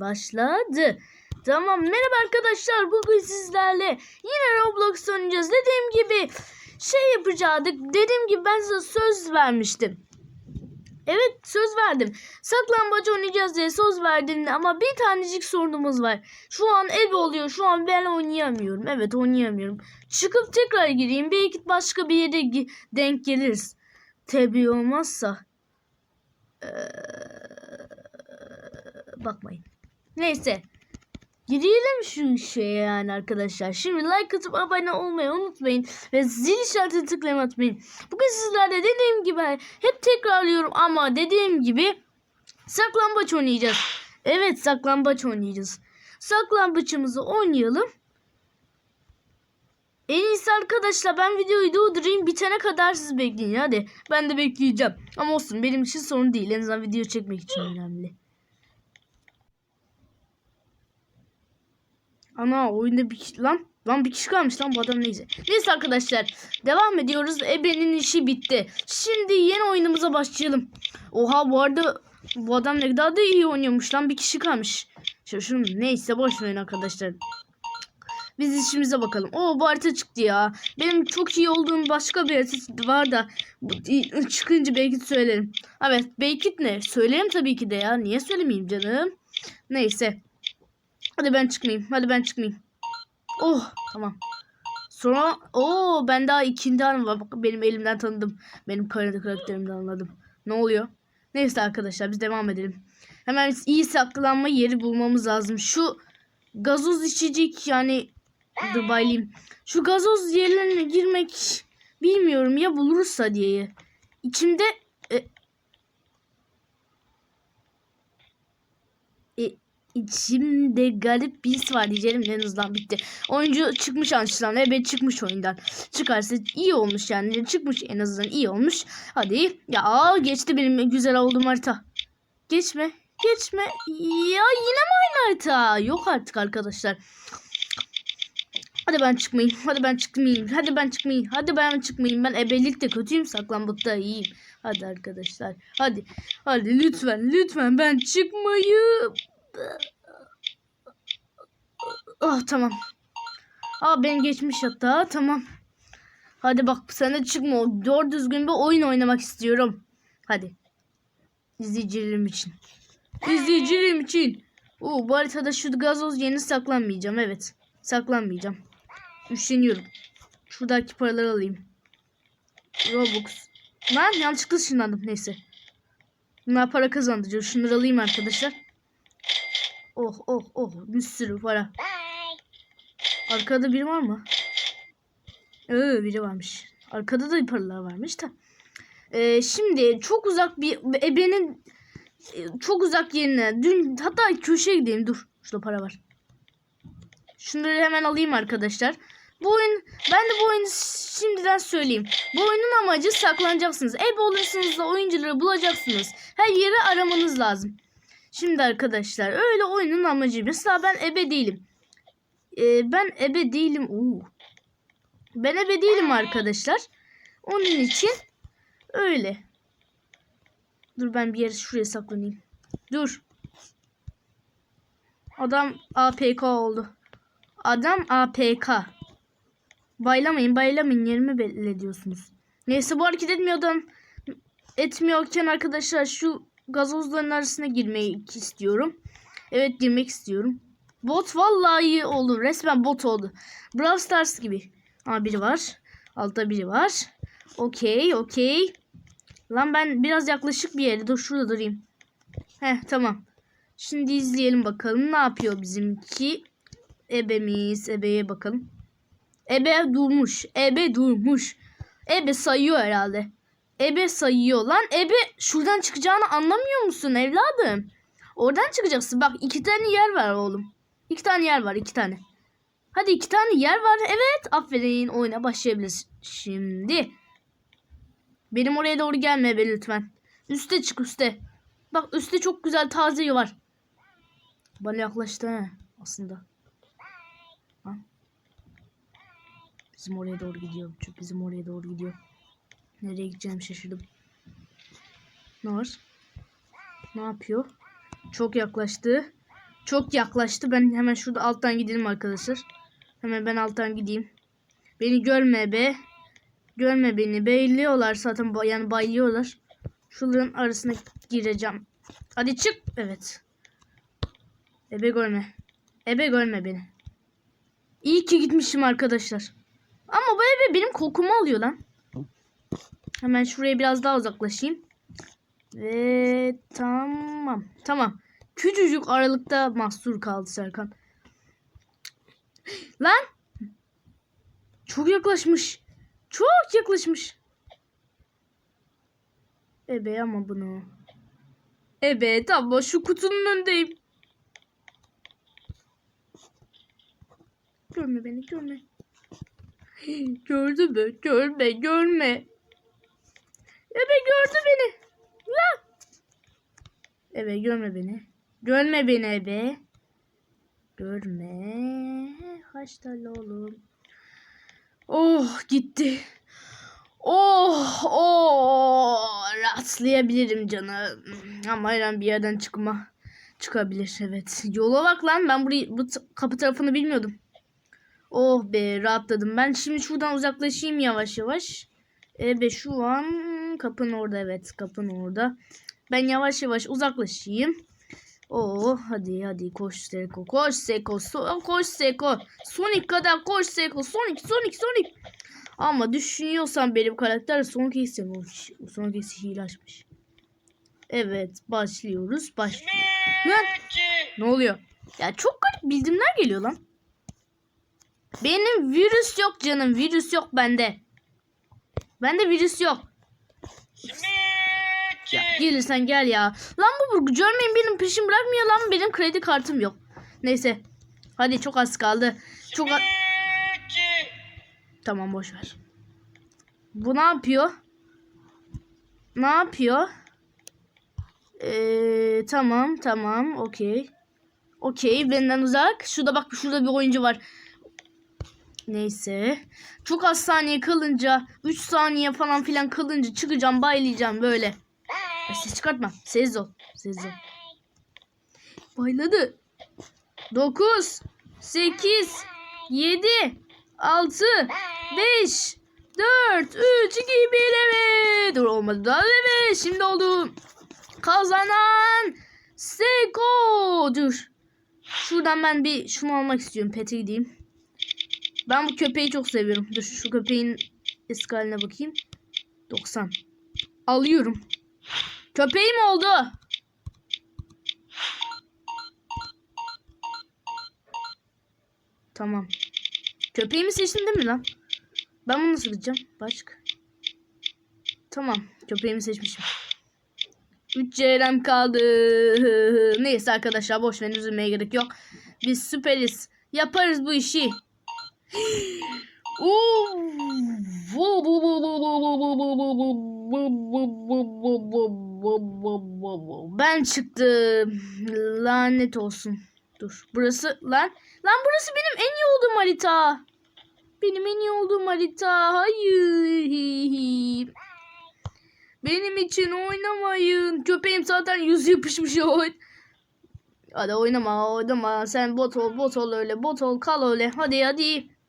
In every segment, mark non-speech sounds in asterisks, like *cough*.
Başladı. Tamam merhaba arkadaşlar bugün sizlerle yine Roblox oynayacağız. Dediğim gibi şey yapacaktık. Dediğim gibi ben size söz vermiştim. Evet söz verdim. Saklambaç oynayacağız diye söz verdim ama bir tanecik sorunumuz var. Şu an ev oluyor. Şu an ben oynayamıyorum. Evet oynayamıyorum. Çıkıp tekrar gireyim. Belki başka bir yere denk geliriz. Tabii olmazsa. Ee, bakmayın. Neyse. Girelim şu şeye yani arkadaşlar. Şimdi like atıp abone olmayı unutmayın. Ve zil işaretini tıklamayı unutmayın. Bugün sizlerle dediğim gibi hep tekrarlıyorum ama dediğim gibi saklambaç oynayacağız. Evet saklambaç oynayacağız. Saklambaçımızı oynayalım. En iyisi arkadaşlar ben videoyu durdurayım bitene kadar siz bekleyin hadi. Ben de bekleyeceğim. Ama olsun benim için sorun değil. En azından video çekmek için önemli. Ana oyunda bir kişi lan. Lan bir kişi kalmış lan bu adam neyse. Neyse arkadaşlar devam ediyoruz. Ebe'nin işi bitti. Şimdi yeni oyunumuza başlayalım. Oha bu arada bu adam ne kadar da iyi oynuyormuş lan bir kişi kalmış. Şunu neyse boş verin arkadaşlar. Biz işimize bakalım. Oo bu harita çıktı ya. Benim çok iyi olduğum başka bir harita var da çıkınca belki söylerim. Evet belki ne? Söylerim tabii ki de ya. Niye söylemeyeyim canım? Neyse. Hadi ben çıkmayayım. Hadi ben çıkmayayım. Oh tamam. Sonra o ben daha ikinci an var. Bak benim elimden tanıdım. Benim karakterimden anladım. Ne oluyor? Neyse arkadaşlar biz devam edelim. Hemen iyi saklanma yeri bulmamız lazım. Şu gazoz içecek yani dur baylayayım. Şu gazoz yerlerine girmek bilmiyorum ya bulursa diye. İçimde e, e, İçimde garip bir his var diyeceğim en hızdan bitti. Oyuncu çıkmış anlaşılan evet çıkmış oyundan. Çıkarsa iyi olmuş yani çıkmış en azından iyi olmuş. Hadi ya aa, geçti benim güzel olduğum harita. Geçme geçme ya yine mi aynı harita? Yok artık arkadaşlar. Hadi ben çıkmayayım. Hadi ben çıkmayayım. Hadi ben çıkmayayım. Hadi ben çıkmayayım. Ben ebelikte kötüyüm. Saklambaçta iyiyim. Hadi arkadaşlar. Hadi. Hadi lütfen. Lütfen ben çıkmayayım. Ah tamam. Aa ben geçmiş hatta tamam. Hadi bak sen de çıkma. Doğru düzgün bir oyun oynamak istiyorum. Hadi. İzleyicilerim için. İzleyicilerim için. Oo, bu haritada şu gazoz yeni saklanmayacağım. Evet. Saklanmayacağım. Üşeniyorum. Şuradaki paraları alayım. Robux. Lan yanlışlıkla ışınlandım. Neyse. Bunlar para kazandırıyor. Şunları alayım arkadaşlar. Oh oh oh bir sürü para. Arkada biri var mı? Ee, biri varmış. Arkada da paralar varmış da. Ee, şimdi çok uzak bir ebenin e, çok uzak yerine dün hatta köşeye gideyim dur. Şurada para var. Şunları hemen alayım arkadaşlar. Bu oyun ben de bu oyunu şimdiden söyleyeyim. Bu oyunun amacı saklanacaksınız. Ebe olursanız da oyuncuları bulacaksınız. Her yeri aramanız lazım. Şimdi arkadaşlar öyle oyunun amacı. Mesela ben ebe değilim. Ee, ben ebe değilim. Oo. Ben ebe değilim arkadaşlar. Onun için öyle. Dur ben bir yere şuraya saklanayım. Dur. Adam APK oldu. Adam APK. Baylamayın baylamayın yerimi belli ediyorsunuz. Neyse bu hareket etmiyordan etmiyorken arkadaşlar şu gazozların arasına girmeyi istiyorum. Evet girmek istiyorum. Bot vallahi iyi oldu. Resmen bot oldu. Brawl Stars gibi. Aa biri var. Altta biri var. Okey okey. Lan ben biraz yaklaşık bir yere. Dur şurada durayım. Heh tamam. Şimdi izleyelim bakalım. Ne yapıyor bizimki? Ebemiz. Ebeye bakalım. Ebe durmuş. Ebe durmuş. Ebe sayıyor herhalde. Ebe sayıyor. Lan Ebe şuradan çıkacağını anlamıyor musun evladım? Oradan çıkacaksın. Bak iki tane yer var oğlum. İki tane yer var. iki tane. Hadi iki tane yer var. Evet. Aferin. Oyuna başlayabiliriz. Şimdi. Benim oraya doğru gelme Ebe lütfen. Üste çık üste. Bak üstte çok güzel taze var. Bana yaklaştı he, aslında. Ha? Bizim oraya doğru gidiyor. Bizim oraya doğru gidiyor. Nereye gideceğim şaşırdım. Ne var? Ne yapıyor? Çok yaklaştı. Çok yaklaştı. Ben hemen şurada alttan gidelim arkadaşlar. Hemen ben alttan gideyim. Beni görme be. Görme beni. Beyliyorlar zaten. Yani bayılıyorlar. Şunların arasına gireceğim. Hadi çık. Evet. Ebe görme. Ebe görme beni. İyi ki gitmişim arkadaşlar. Ama bu ebe benim kokumu alıyor lan. Hemen şuraya biraz daha uzaklaşayım. Ve tamam. Tamam. Küçücük aralıkta mahsur kaldı Serkan. Lan! Çok yaklaşmış. Çok yaklaşmış. Ebe ama bunu. Ebe tamam şu kutunun önündeyim. Görme beni görme. *gasps* Gördü mü? Görme görme. Ebe gördü beni. Lan. Ebe görme beni. Görme beni ebe. Görme. Haştalı oğlum. Oh gitti. Oh oh rastlayabilirim canım. Ama an bir yerden çıkma çıkabilir evet. Yola bak lan ben burayı bu kapı tarafını bilmiyordum. Oh be rahatladım. Ben şimdi şuradan uzaklaşayım yavaş yavaş. Ebe şu an kapının orada evet kapının orada. Ben yavaş yavaş uzaklaşayım. Oo hadi hadi koş Seko koş Seko so- koş Seko. Sonic kadar koş Seko. Sonic Sonic Sonic. Ama düşünüyorsan benim karakter Sonic istemiş Sonic hile açmış. Evet başlıyoruz başlıyoruz Lan! Ne oluyor? Ya çok garip bildirimler geliyor lan. Benim virüs yok canım virüs yok bende. Bende virüs yok ya gelirsen gel ya. Lan bu burgu görmeyin benim peşim bırakmıyor lan benim kredi kartım yok. Neyse. Hadi çok az kaldı. Çok az... Tamam boş ver. Bu ne yapıyor? Ne yapıyor? Ee, tamam tamam okey. Okey benden uzak. Şurada bak şurada bir oyuncu var. Neyse. Çok az saniye kalınca 3 saniye falan filan kalınca çıkacağım baylayacağım böyle. Ses çıkartma. Sessiz ol. Sessiz ol. Bayladı. 9 8 7 6 5 4 3 2 1 evet. Dur olmadı daha evet. Şimdi oldu. Kazanan Seko. Dur. Şuradan ben bir şunu almak istiyorum. Pete gideyim. Ben bu köpeği çok seviyorum. Dur şu köpeğin eski haline bakayım. 90. Alıyorum. Köpeğim oldu. Tamam. Köpeğimi seçtin değil mi lan? Ben bunu nasıl gideceğim? Başka. Tamam. Köpeğimi seçmişim. 3 CRM kaldı. Neyse arkadaşlar boş verin üzülmeye gerek yok. Biz süperiz. Yaparız bu işi. Ben çıktım. Lanet olsun. Dur. Burası lan. Lan burası benim en iyi olduğum harita. Benim en iyi olduğum harita. Hayır. Benim için oynamayın. Köpeğim zaten yüz yapışmış o. Hadi oynama oynama. Sen bot ol bot ol öyle. Bot ol kal öyle. Hadi hadi.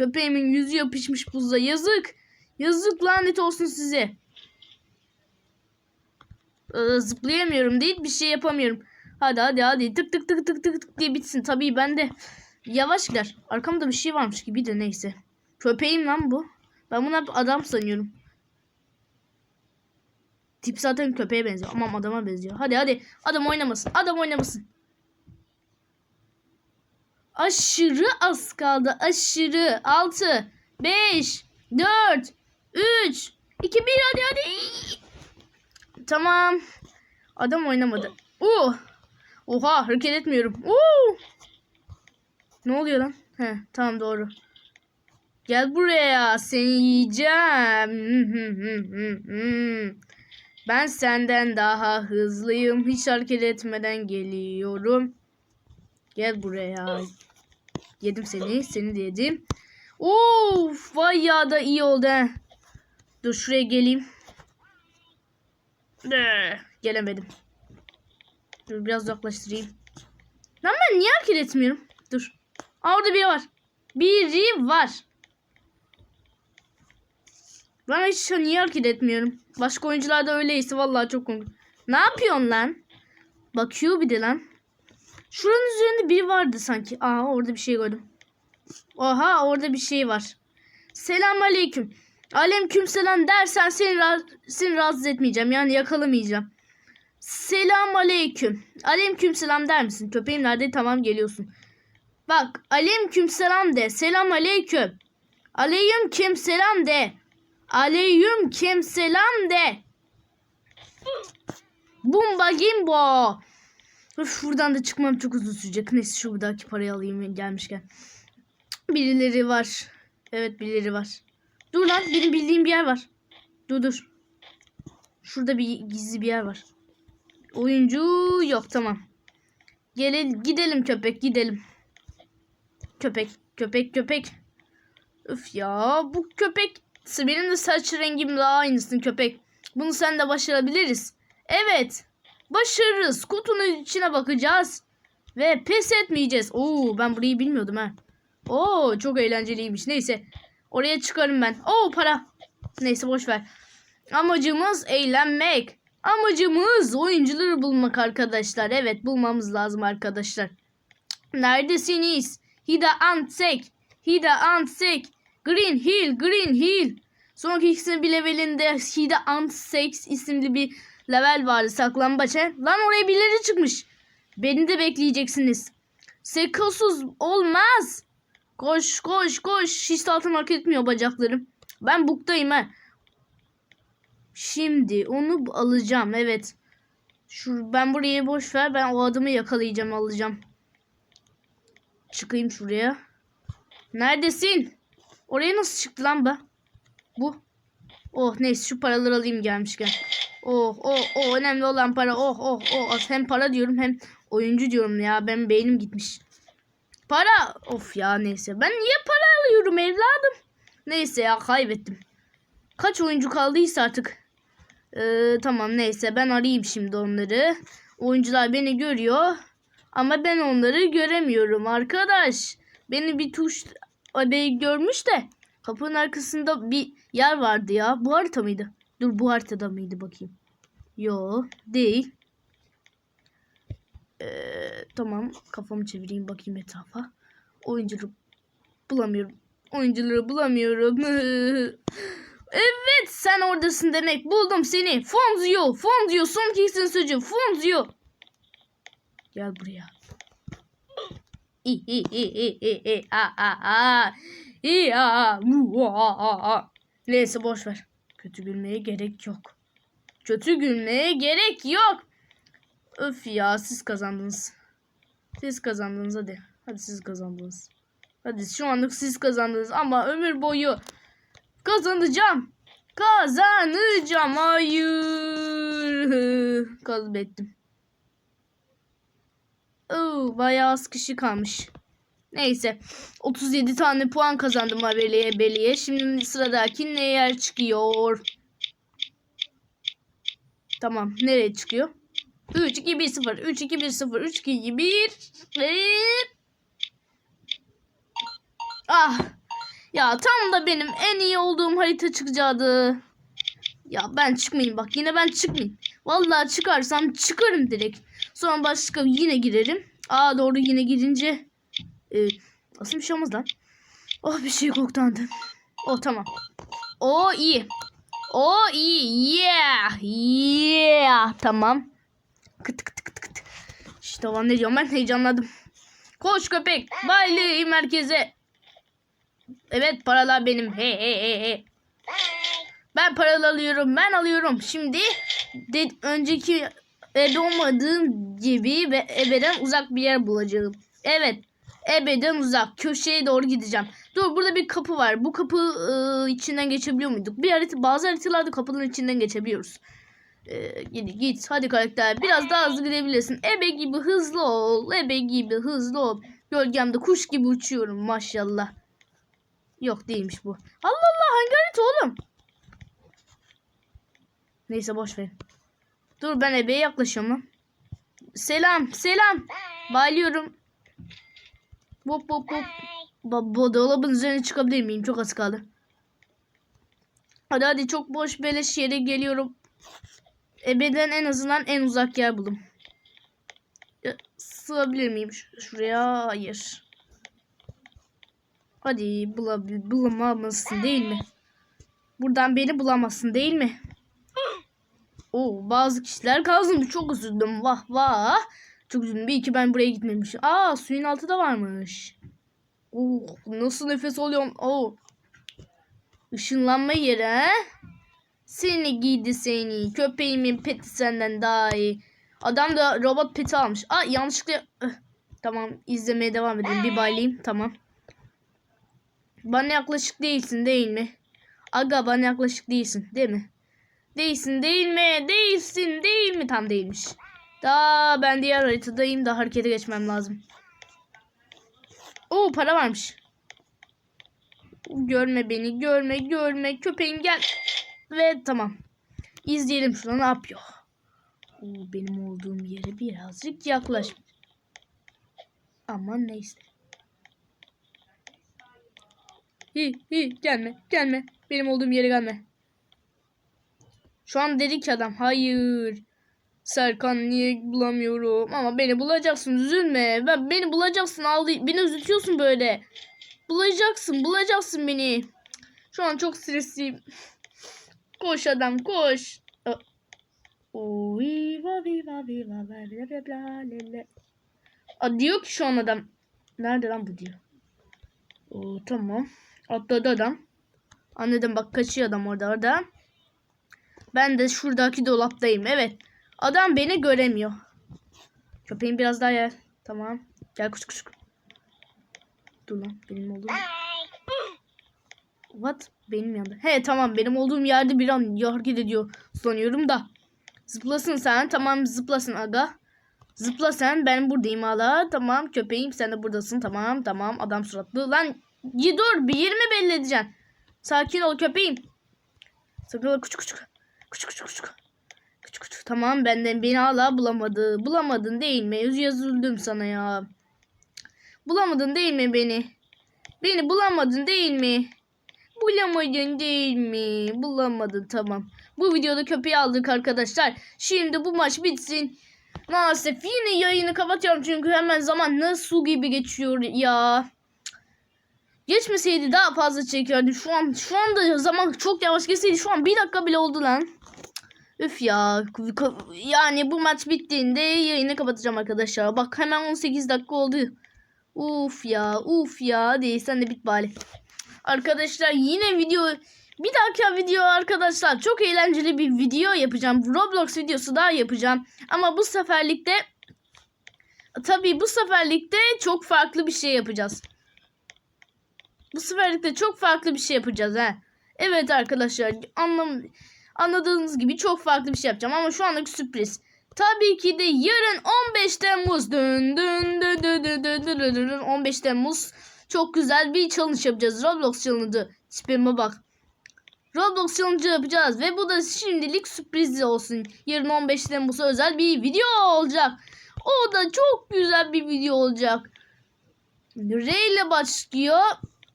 Köpeğimin yüzü yapışmış buzda. Yazık. Yazık lanet olsun size. Ee, zıplayamıyorum değil bir şey yapamıyorum. Hadi hadi hadi tık tık tık tık tık tık diye bitsin. Tabii ben de yavaş gider. Arkamda bir şey varmış gibi de neyse. Köpeğim lan bu. Ben bunu hep adam sanıyorum. Tip zaten köpeğe benziyor. Ama adama benziyor. Hadi hadi. Adam oynamasın. Adam oynamasın. Aşırı az kaldı. Aşırı. 6, 5, 4, 3, 2, 1 hadi hadi. Tamam. Adam oynamadı. Uh. Oha hareket etmiyorum. Uh. Ne oluyor lan? He tamam doğru. Gel buraya seni yiyeceğim. Ben senden daha hızlıyım. Hiç hareket etmeden geliyorum. Gel buraya. Yedim seni. Seni de yedim. Of vay ya da iyi oldu he. Dur şuraya geleyim. De, gelemedim. Dur biraz uzaklaştırayım. Lan ben niye hareket etmiyorum? Dur. Aa, orada biri var. Biri var. Ben hiç niye hareket etmiyorum? Başka oyuncularda öyleyse vallahi çok komik. Ne yapıyorsun lan? Bakıyor bir de lan. Şuranın üzerinde biri vardı sanki. Aa orada bir şey gördüm. Oha orada bir şey var. Selam aleyküm. Aleyküm selam dersen seni, ra- seni rahatsız etmeyeceğim. Yani yakalamayacağım. Selam aleyküm. Aleyküm selam der misin? Köpeğim nerede? Tamam geliyorsun. Bak aleyküm selam de. Selam aleyküm. Aleyküm selam de. Aleyküm selam de. Bumba gimbo. Öf, buradan da çıkmam çok uzun sürecek. Neyse şuradaki parayı alayım gelmişken. Birileri var. Evet birileri var. Dur lan benim bildiğim bir yer var. Dur dur. Şurada bir gizli bir yer var. Oyuncu yok tamam. Gele, gidelim köpek gidelim. Köpek köpek köpek. Üf ya bu köpek benim de saç rengimle aynısın köpek. Bunu sen de başarabiliriz. Evet. Başarırız. Kutunun içine bakacağız. Ve pes etmeyeceğiz. Oo ben burayı bilmiyordum ha. Oo çok eğlenceliymiş. Neyse. Oraya çıkarım ben. Oo para. Neyse boş ver. Amacımız eğlenmek. Amacımız oyuncuları bulmak arkadaşlar. Evet bulmamız lazım arkadaşlar. Neredesiniz? Hida Antsek. Hida Antsek. Green Hill. Green Hill. Sonraki ikisinin bir levelinde Hida Antsek isimli bir level vardı saklambaç. he? Lan oraya birileri çıkmış. Beni de bekleyeceksiniz. Sekosuz olmaz. Koş koş koş. Hiç altın hareket etmiyor bacaklarım. Ben buktayım ha. Şimdi onu alacağım. Evet. Şu, ben burayı boş ver. Ben o adamı yakalayacağım alacağım. Çıkayım şuraya. Neredesin? Oraya nasıl çıktı lan be? Bu. Oh neyse şu paraları alayım gelmişken. Oh oh oh önemli olan para. Oh oh oh hem para diyorum hem oyuncu diyorum ya. Ben beynim gitmiş. Para. Of ya neyse. Ben niye para alıyorum evladım? Neyse ya kaybettim. Kaç oyuncu kaldıysa artık. Ee, tamam neyse ben arayayım şimdi onları. Oyuncular beni görüyor. Ama ben onları göremiyorum arkadaş. Beni bir tuş bey görmüş de kapının arkasında bir yer vardı ya. Bu harita mıydı? Dur bu haritada mıydı bakayım. Yo değil. Ee, tamam kafamı çevireyim bakayım etrafa. Oyuncuları bulamıyorum. Oyuncuları bulamıyorum. *laughs* evet sen oradasın demek. Buldum seni. Fonzio. Fonzio. Son kişinin sözü. Fonzio. Gel buraya. İ i i i i i a a a. İ a a mu a a a. Neyse boş ver. Kötü gülmeye gerek yok. Kötü gülmeye gerek yok. Öf ya siz kazandınız. Siz kazandınız hadi. Hadi siz kazandınız. Hadi şu anlık siz kazandınız ama ömür boyu kazanacağım. Kazanacağım. Hayır. *laughs* Kaybettim. Oo, bayağı az kişi kalmış. Neyse. 37 tane puan kazandım Habeliye Beliye. Şimdi sıradaki ne yer çıkıyor? Tamam. Nereye çıkıyor? 3, 2, 1, 0. 3, 2, 1, 0. 3, 2, 1. Ve... Ah. Ya tam da benim en iyi olduğum harita çıkacaktı. Ya ben çıkmayayım bak yine ben çıkmayayım. Vallahi çıkarsam çıkarım direkt. Sonra başka yine girerim. Aa doğru yine girince. Ee, aslında bir şey olmaz lan. Oh bir şey koktandı. Oh tamam. O iyi. O iyi. Yeah. Yeah. Tamam. Kıt kıt kıt kıt. İşte lan ne diyorum ben heyecanladım. Koş köpek. Bayli merkeze. Evet paralar benim. He he he he. Ben paralı alıyorum. Ben alıyorum. Şimdi de, önceki ebe olmadığım gibi ve ebeden uzak bir yer bulacağım. Evet. Ebeden uzak. Köşeye doğru gideceğim. Dur burada bir kapı var. Bu kapı ıı, içinden geçebiliyor muyduk? Bir harita, bazı haritalarda kapının içinden geçebiliyoruz. Ee, git git. Hadi karakter. Biraz daha hızlı gidebilirsin. Ebe gibi hızlı ol. Ebe gibi hızlı ol. Gölgemde kuş gibi uçuyorum maşallah. Yok değilmiş bu. Allah Allah hangi harita oğlum? Neyse boş ver. Dur ben ebeye yaklaşıyorum lan. Selam selam. Bağlıyorum. Hop hop hop. Bu, bu dolabın üzerine çıkabilir miyim? Çok az kaldı. Hadi hadi çok boş beleş yere geliyorum. Ebeden en azından en uzak yer buldum. Sığabilir miyim şuraya? Hayır. Hadi bulabil bulamazsın değil mi? Buradan beni bulamazsın değil mi? Oo, bazı kişiler kazındı. Çok üzüldüm. Vah vah. Çok üzüldüm. İyi ki ben buraya gitmemişim. Aa suyun altı da varmış. Oh, nasıl nefes alıyorum. Oh. Işınlanma yeri he? Seni giydi seni. Köpeğimin peti senden daha iyi. Adam da robot peti almış. Aa yanlışlıkla... Öh, Tamam izlemeye devam edelim. Bir baylayayım. Tamam. Bana yaklaşık değilsin değil mi? Aga bana yaklaşık değilsin değil mi? Değilsin değil mi? Değilsin değil mi? Tam değilmiş. Daha ben diğer haritadayım da harekete geçmem lazım. Oo para varmış. Görme beni görme görme köpeğim gel. Ve tamam. İzleyelim şunu ne yapıyor. Oo, benim olduğum yere birazcık yaklaş. Aman neyse. Hi hi gelme gelme. Benim olduğum yere gelme. Şu an dedi ki adam hayır. Serkan niye bulamıyorum ama beni bulacaksın üzülme. Ben beni bulacaksın ağlay beni üzültüyorsun böyle. Bulacaksın bulacaksın beni. Şu an çok stresliyim. Koş adam koş. Aa, diyor ki şu an adam. Nerede lan bu diyor. Oo, tamam. Atladı adam. Anladım bak kaçıyor adam orada orada. Ben de şuradaki dolaptayım. Evet. Adam beni göremiyor. Köpeğim biraz daha yer. Tamam. Gel kuş kuş. Dur lan benim olduğum. What? Benim yanında. He tamam benim olduğum yerde bir an hareket ediyor sanıyorum da. Zıplasın sen. Tamam zıplasın aga. Zıpla sen. Ben buradayım hala. Tamam köpeğim sen de buradasın. Tamam tamam adam suratlı. Lan dur bir yerimi belli edeceksin. Sakin ol köpeğim. Sakın küçük küçük. Küçük küçük küçük. Tamam benden beni hala bulamadı. Bulamadın değil mi? Yazıldım sana ya. Bulamadın değil mi beni? Beni bulamadın değil mi? Bulamadın değil mi? Bulamadın tamam. Bu videoda köpeği aldık arkadaşlar. Şimdi bu maç bitsin. Maalesef yine yayını kapatıyorum çünkü hemen zaman nasıl gibi geçiyor ya. Geçmeseydi daha fazla çekerdim. Şu an şu anda zaman çok yavaş geçseydi şu an bir dakika bile oldu lan. Üf ya. Yani bu maç bittiğinde yayını kapatacağım arkadaşlar. Bak hemen 18 dakika oldu. Uf ya uf ya. Hadi sen de bit bari. Arkadaşlar yine video bir dahaki video arkadaşlar çok eğlenceli bir video yapacağım. Roblox videosu daha yapacağım. Ama bu seferlikte tabii bu seferlikte çok farklı bir şey yapacağız. Bu seferlikte çok farklı bir şey yapacağız ha. Evet arkadaşlar anlam anladığınız gibi çok farklı bir şey yapacağım ama şu anlık sürpriz. Tabii ki de yarın 15 Temmuz dün dün dün dün dün dün dün dün dün 15 Temmuz çok güzel bir challenge yapacağız. Roblox challenge'ı. Tipime bak. Roblox challenge yapacağız ve bu da şimdilik sürpriz olsun. Yarın 15 Temmuz'a özel bir video olacak. O da çok güzel bir video olacak. R ile başlıyor.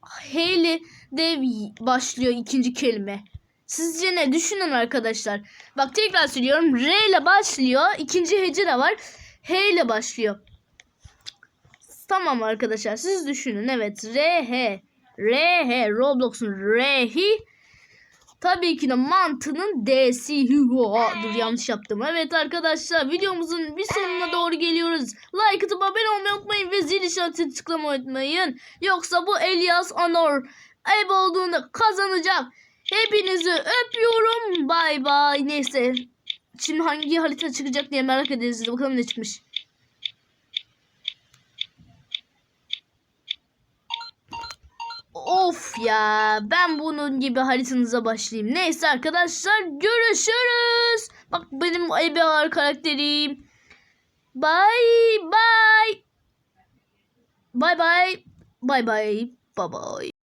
H ile de başlıyor ikinci kelime. Sizce ne? Düşünün arkadaşlar. Bak tekrar söylüyorum. R ile başlıyor. İkinci hece de var. H ile başlıyor. Tamam arkadaşlar. Siz düşünün. Evet. R, H. R, H. Roblox'un R, H. Tabii ki de mantının D'si. Hugo. Dur yanlış yaptım. Evet arkadaşlar videomuzun bir sonuna doğru geliyoruz. Like atıp abone olmayı unutmayın ve zil işaretini tıklamayı unutmayın. Yoksa bu Elias Anor ev olduğunda kazanacak. Hepinizi öpüyorum. Bay bay. Neyse. Şimdi hangi harita çıkacak diye merak ederiz. Bakalım ne çıkmış. Of ya ben bunun gibi haritanıza başlayayım. Neyse arkadaşlar görüşürüz. Bak benim EBR karakterim. Bye bye. Bye bye. Bye bye. Bye bye.